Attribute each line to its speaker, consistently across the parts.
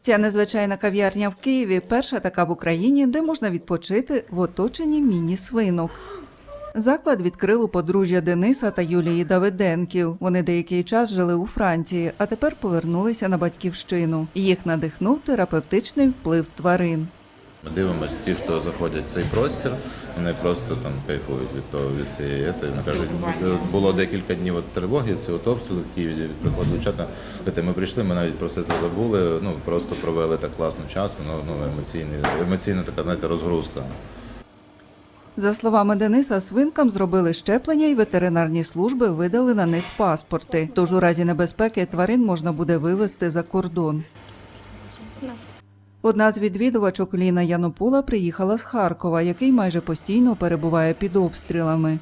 Speaker 1: Ця незвичайна кав'ярня в Києві перша така в Україні, де можна відпочити в оточенні міні-свинок. Заклад відкрило подружжя Дениса та Юлії Давиденків. Вони деякий час жили у Франції, а тепер повернулися на батьківщину. Їх надихнув терапевтичний вплив тварин.
Speaker 2: Ми дивимося, ті, хто заходять в цей простір, вони просто там кайфують від того, від цієї ети. Кажуть, було декілька днів от тривоги, ці от обстріли в Києві приходили дівчата. Ми прийшли, ми навіть про все це забули. Ну просто провели так класно час. Ну, ну емоційний, емоційна така, знаєте, розгрузка.
Speaker 1: За словами Дениса, свинкам зробили щеплення і ветеринарні служби видали на них паспорти. Тож у разі небезпеки тварин можна буде вивезти за кордон. Одна з відвідувачок Ліна Янопула приїхала з Харкова, який майже постійно перебуває під обстрілами.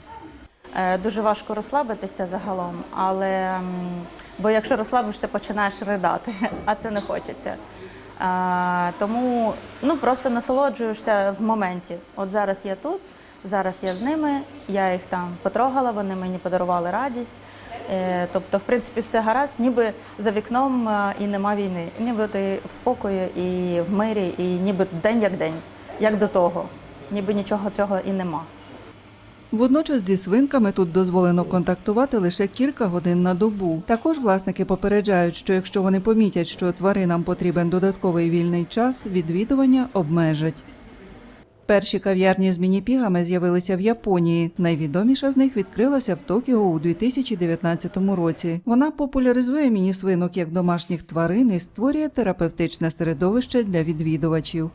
Speaker 3: Е, Дуже важко розслабитися загалом, але бо якщо розслабишся, починаєш ридати, а це не хочеться. Е, Тому ну просто насолоджуєшся в моменті. От зараз я тут, зараз я з ними, я їх там потрогала, вони мені подарували радість. Е, Тобто, в принципі, все гаразд, ніби за вікном е, і нема війни. Ніби ти в спокої і в мирі, і ніби день як день, як до того, ніби нічого цього і нема.
Speaker 1: Водночас зі свинками тут дозволено контактувати лише кілька годин на добу. Також власники попереджають, що якщо вони помітять, що тваринам потрібен додатковий вільний час, відвідування обмежать. Перші кав'ярні з мініпігами з'явилися в Японії. Найвідоміша з них відкрилася в Токіо у 2019 році. Вона популяризує міні-свинок як домашніх тварин і створює терапевтичне середовище для відвідувачів.